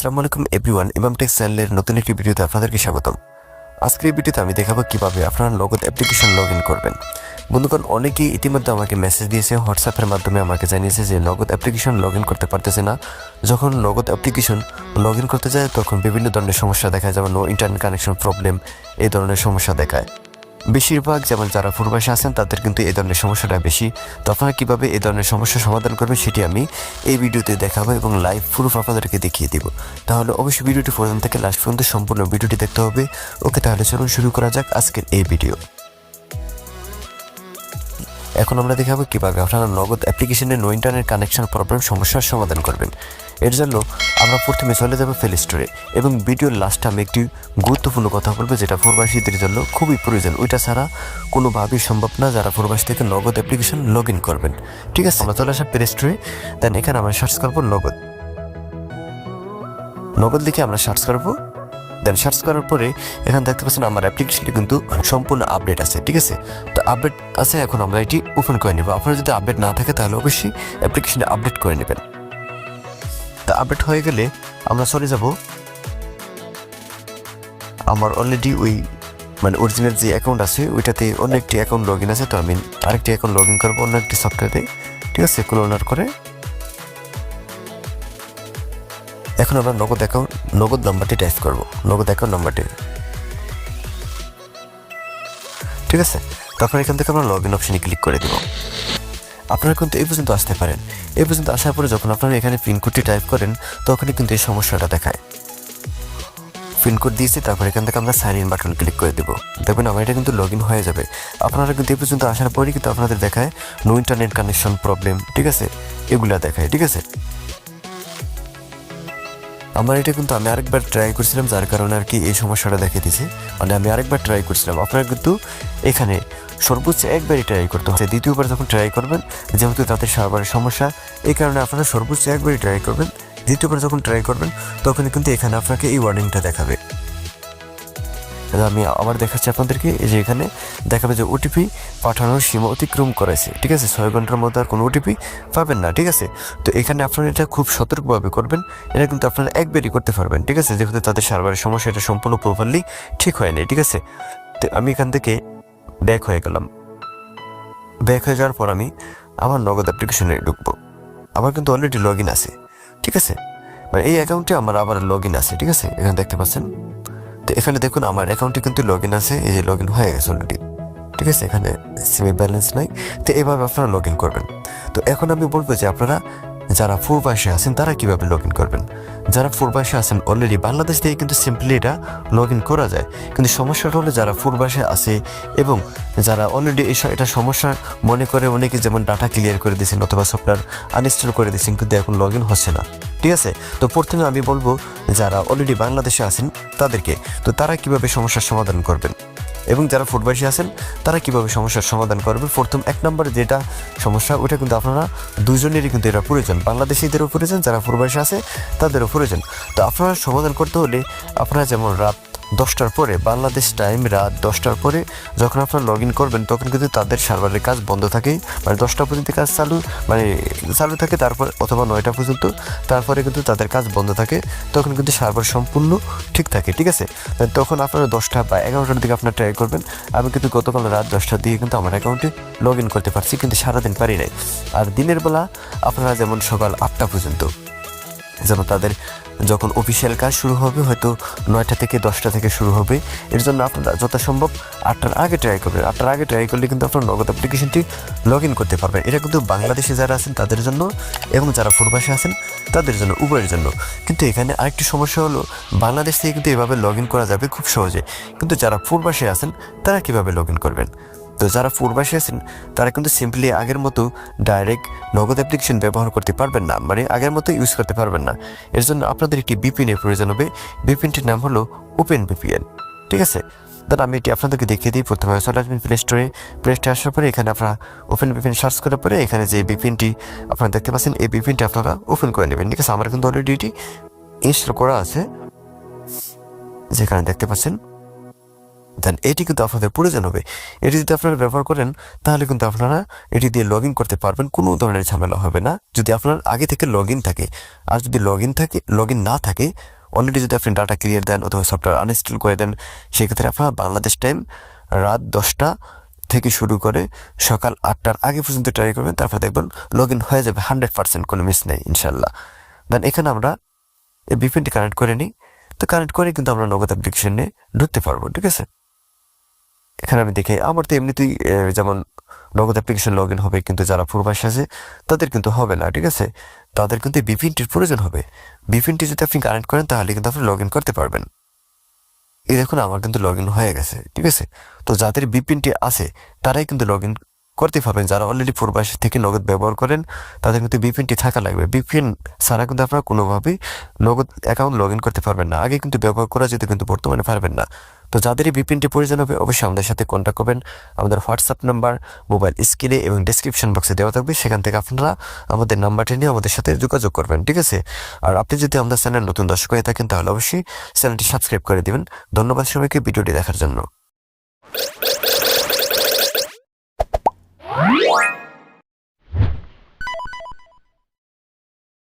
আসসালামু আলাইকুম এভরিওয়ান, ইমাম টেক চ্যানেলের নতুন একটি ভিডিওতে আপনাদেরকে স্বাগতম। আজকের এই ভিডিওতে আমি দেখাবো কীভাবে আপনারা নগদ অ্যাপ্লিকেশন লগ করবেন। বন্ধুগণ, অনেকেই ইতিমধ্যে আমাকে মেসেজ দিয়েছে হোয়াটসঅ্যাপের মাধ্যমে আমাকে জানিয়েছে যে নগদ অ্যাপ্লিকেশন লগ করতে পারতেছে না। যখন নগদ অ্যাপ্লিকেশন লগ করতে যায়, তখন বিভিন্ন ধরনের সমস্যা দেখায় যেমন নো ইন্টারনেট কানেকশন প্রবলেম এই ধরনের সমস্যা দেখায়। বেশিরভাগ যেমন যারা পূর্বাসে আছেন, তাদের কিন্তু এই ধরনের সমস্যাটা বেশি। তখন আপনারা কীভাবে এই ধরনের সমস্যা সমাধান করবে সেটি আমি এই ভিডিওতে দেখাবো এবং লাইভ প্রুফ আপনাদেরকে দেখিয়ে দিব। তাহলে অবশ্যই ভিডিওটি প্রথম থেকে লাস্ট পর্যন্ত সম্পূর্ণ ভিডিওটি দেখতে হবে। ওকে, তাহলে চলুন শুরু করা যাক আজকের এই ভিডিও। এখন আমরা দেখাবো কীভাবে আপনারা নগদ অ্যাপ্লিকেশনে নো ইন্টারনেট কানেকশন প্রবলেম সমস্যার সমাধান করবেন। এর জন্য আমরা প্রথমে চলে যাব প্লে স্টোরে এবং ভিডিওর লাস্টে আমি একটি গুরুত্বপূর্ণ কথা বলব, যেটা প্রবাসীদের জন্য খুবই প্রয়োজন। ওইটা ছাড়া কোনোভাবেই সম্ভব না যারা প্রবাসী থেকে নগদ অ্যাপ্লিকেশন লগ ইন করবেন। ঠিক আছে? আমরা চলে আসা প্লে স্টোরে দেন এখানে আমরা সার্চ করব নগদ। নগদ লিখে আমরা সার্চ করব। দেন সার্চ করার পরে এখানে দেখতে পাচ্ছেন আমার অ্যাপ্লিকেশনটি কিন্তু সম্পূর্ণ আপডেট আছে, ঠিক আছে? তো আপডেট আছে, এখন আমরা এটি ওপেন করে নেব। আপনার যদি আপডেট না থাকে, তাহলে অবশ্যই অ্যাপ্লিকেশনটি আপডেট করে নেবেন। তা আপডেট হয়ে গেলে আমরা চলে যাব। আমার অলরেডি ওই মানে অরিজিনাল যে অ্যাকাউন্ট আছে, ওইটাতে অন্য একটি অ্যাকাউন্ট লগ ইন আছে, তো আমি আরেকটি অ্যাকাউন্ট লগ ইন করব অন্য একটি সফটওয়্যারে ঠিক আছে? ক্লোনার করে এখন আমরা নগদ অ্যাকাউন্ট নগদ নাম্বারটি টাইপ করব। নগদ অ্যাকাউন্ট নাম্বারটি ঠিক আছে? তারপর এখান থেকে আমরা লগ ইন অপশনে ক্লিক করে দেব। আপনারা কিন্তু এই পর্যন্ত আসতে পারেন। এই পর্যন্ত আসার পরে যখন আপনারা এখানে পিনকোডটি টাইপ করেন, তখনই কিন্তু এই সমস্যাটা দেখায়। পিনকোড দিয়েছি, তারপর এখান থেকে আমরা সাইন ইন বাটন ক্লিক করে দেবো। দেখবেন আমার এটা কিন্তু লগ ইন হয়ে যাবে। আপনারা কিন্তু এই পর্যন্ত আসার পরেই কিন্তু আপনাদের দেখায় নো ইন্টারনেট কানেকশন প্রবলেম ঠিক আছে? এগুলা দেখায়, ঠিক আছে? আমার এটা কিন্তু আমি আরেকবার ট্রাই করছিলাম, যার কারণে আর কি এই সমস্যাটা দেখে দিয়েছে। মানে আমি আরেকবার ট্রাই করছিলাম। আপনারা কিন্তু এখানে সর্বোচ্চ একবারই ট্রাই করতে হচ্ছে দ্বিতীয়বার যখন ট্রাই করবেন, যেহেতু তাদের সার্ভারের সমস্যা, এই কারণে আপনারা সর্বোচ্চ একবারই ট্রাই করবেন। দ্বিতীয়বার যখন ট্রাই করবেন তখন কিন্তু এখানে আপনাকে এই ওয়ার্নিংটা দেখাবে। আমি আবার দেখাচ্ছি আপনাদেরকে, এই যে এখানে দেখাবে যে ওটিপি পাঠানোর সীমা অতিক্রম করেছে, ঠিক আছে? ছয় ঘণ্টার মধ্যে আর কোনো ওটিপি পাবেন না, ঠিক আছে? তো এখানে আপনারা এটা খুব সতর্কভাবে করবেন, এটা কিন্তু আপনারা একবারই করতে পারবেন, ঠিক আছে? যেহেতু তাদের সার্ভারের সমস্যা, এটা সম্পূর্ণ প্রপারলি ঠিক হয়নি, ঠিক আছে? তো আমি এখান থেকে ব্যাক হয়ে গেলাম। ব্যাক হয়ে যাওয়ার পর আমি আমার নগদ অ্যাপ্লিকেশনে ঢুকবো। আমার কিন্তু অলরেডি লগ ইন আছে, ঠিক আছে? মানে এই অ্যাকাউন্টে আমার আবার লগ ইন আছে, ঠিক আছে? এখানে দেখতে পাচ্ছেন? তো এখানে দেখুন, আমার অ্যাকাউন্টে কিন্তু লগ ইন আছে। এই যে লগ ইন হয়ে গেছে অলরেডি ঠিক আছে? এখানে সিমের ব্যালেন্স নাই। তো এভাবে আপনারা লগ ইন করবেন। তো এখন আমি বলব যে আপনারা, যারা পূর্বাসে আছেন, তারা কীভাবে লগ ইন করবেন? যারা পূর্বাসে আছেন অলরেডি বাংলাদেশ থেকে কিন্তু সিম্পলি এটা লগ ইন করা যায়। কিন্তু সমস্যাটা হলো যারা পূর্বাসে আছে এবং যারা অলরেডি এই এটা সমস্যা মনে করে অনেকে যেমন ডাটা ক্লিয়ার করে দিয়েছেন অথবা সফটওয়্যার আনইনস্টল করে দিয়েছেন, কিন্তু এখন লগ ইন হচ্ছে না। ঠিক আছে? তো প্রথমে আমি বলব, যারা অলরেডি বাংলাদেশে আছেন তাদেরকে, তো তারা কীভাবে সমস্যার সমাধান করবেন? এবং যারা ফুটবাসী আছেন, তারা কীভাবে সমস্যার সমাধান করবে? প্রথম এক নম্বরে যেটা সমস্যা ওটা কিন্তু আপনারা দুজনেরই কিন্তু এটা প্রয়োজন। বাংলাদেশিদেরও প্রয়োজন, যারা ফুটবাসী আছে, তাদেরও প্রয়োজন। তো আপনারা সমাধান করতে হলে, আপনারা যেমন রাত দশটার পরে, বাংলাদেশ টাইম রাত দশটার পরে যখন আপনারা লগ ইন করবেন, তখন কিন্তু তাদের সার্ভারের কাজ বন্ধ থাকে মানে দশটা পর্যন্ত কাজ চালু মানে চালু থাকে তারপর অথবা নয়টা পর্যন্ত, তারপরে কিন্তু তাদের কাজ বন্ধ থাকে। তখন কিন্তু সার্ভার সম্পূর্ণ ঠিক থাকে, ঠিক আছে? তখন আপনারা দশটা বা এগারোটার দিকে আপনার ট্রাই করবেন। আমি কিন্তু গতকাল রাত দশটার দিকে কিন্তু আমার অ্যাকাউন্টে লগ ইন করতে পারছি, কিন্তু সারাদিন পারি নাই। আর দিনের বেলা আপনারা যেমন সকাল আটটা পর্যন্ত যেন তাদের যখন অফিসিয়াল কাজ শুরু হবে, হয়তো নয়টা থেকে দশটা থেকে শুরু হবে। এর জন্য আপনারা যথাসম্ভব আটটার আগে ট্রাই করবেন। আটটার আগে ট্রাই করলে কিন্তু আপনার নগদ অ্যাপ্লিকেশনটি লগ ইন করতে পারবেন। এটা কিন্তু বাংলাদেশে যারা আছেন, তাদের জন্য এবং যারা পূর্বাসে আছেন, তাদের জন্য, উভয়ের জন্য। কিন্তু এখানে আরেকটি সমস্যা হলো, বাংলাদেশ থেকে কিন্তু এভাবে লগ ইন করা যাবে খুব সহজে। কিন্তু যারা পূর্বাসে আছেন, তারা কীভাবে লগ ইন করবেন? তো যারা পূর্বাসী আছেন, তারা কিন্তু সিম্পলি আগের মতো ডাইরেক্ট নগদ অ্যাপ্লিকেশন ব্যবহার করতে পারবেন না মানে আগের মতো ইউজ করতে পারবেন না। এর জন্য আপনাদের একটি বিপিএনের প্রয়োজন হবে। বিপিএনটির নাম হলো ওপেন বিপিএন ঠিক আছে? তাহলে আমি এটি আপনাদেরকে দেখিয়ে দিই। প্রথমে চলে আসবেন প্লে স্টোরে প্লে স্টোরে আসার পরে এখানে আপনারা ওপেন বিপিএন সার্চ করার পরে এখানে যে বিপিএনটি আপনারা দেখতে পাচ্ছেন, এই বিপিএনটি আপনারা ওপেন করে নেবেন। ঠিক আছে? আমার কিন্তু অলরেডি এটি ইনস্টল করা আছে। যেখানে দেখতে পাচ্ছেন দেন এটি কিন্তু আপনাদের প্রয়োজন হবে এটি যদি আপনারা ব্যবহার করেন, তাহলে কিন্তু আপনারা এটি দিয়ে লগ করতে পারবেন, কোনো ধরনের ঝামেলা হবে না। যদি আপনার আগে থেকে লগ থাকে, আর যদি লগ থাকে লগ না থাকে অলরেডি যদি আপনি ডাটা ক্লিয়ার দেন অথবা সফটওয়্যার আনইনস্টল করে দেন, সেক্ষেত্রে আপনারা বাংলাদেশ টাইম রাত দশটা থেকে শুরু করে সকাল আটটার আগে পর্যন্ত ট্রাই করবেন, তারপর দেখবেন লগ হয়ে যাবে হান্ড্রেড পার্সেন্ট কোনো মিস নেই ইনশাল্লাহ দেন এখানে আমরা এই বিপিনটি কানেক্ট করে নিই। তো কানেক্ট করে কিন্তু আমরা নগদ অ্যাপ্লিকেশনে ঢুকতে পারব, ঠিক আছে? এখানে আমি দেখি আমার তো এমনিতেই যেমন নগদ অ্যাপ্লিকেশন লগ ইন হবে কিন্তু যারা পূর্বাস আছে, তাদের কিন্তু হবে না, ঠিক আছে? তাদের কিন্তু বিপিনটির প্রয়োজন হবে। বিপিনটি যদি আপনি কানেক্ট করেন, তাহলে কিন্তু আপনি লগ ইন করতে পারবেন। এই দেখুন, আমার কিন্তু লগ ইন হয়ে গেছে, ঠিক আছে? তো যাদের বিপিনটি আছে, তারাই কিন্তু লগ ইন করতে পারবেন। যারা অলরেডি পূর্বাস থেকে নগদ ব্যবহার করেন, তাদের কিন্তু বিপিনটি থাকা লাগবে। বিপিন ছাড়া কিন্তু আপনারা কোনোভাবেই নগদ অ্যাকাউন্ট লগ ইন করতে পারবেন না। আগে কিন্তু ব্যবহার করা যেতে কিন্তু বর্তমানে পারবেন না। তো যাদের এই বিপিনটি প্রয়োজন হবে, অবশ্যই আমাদের সাথে কন্ট্যাক্ট করবেন। আমাদের হোয়াটসঅ্যাপ নাম্বার মোবাইল স্ক্রিনে এবং ডিসক্রিপশন বক্সে দেওয়া থাকবে। সেখান থেকে আপনারা আমাদের নাম্বারটি নিয়ে আমাদের সাথে যোগাযোগ করবেন, ঠিক আছে? আর আপনি যদি আমাদের চ্যানেল নতুন দর্শক হয়ে থাকেন, তাহলে অবশ্যই চ্যানেলটি সাবস্ক্রাইব করে দেবেন। ধন্যবাদ সবাইকে ভিডিওটি দেখার জন্য।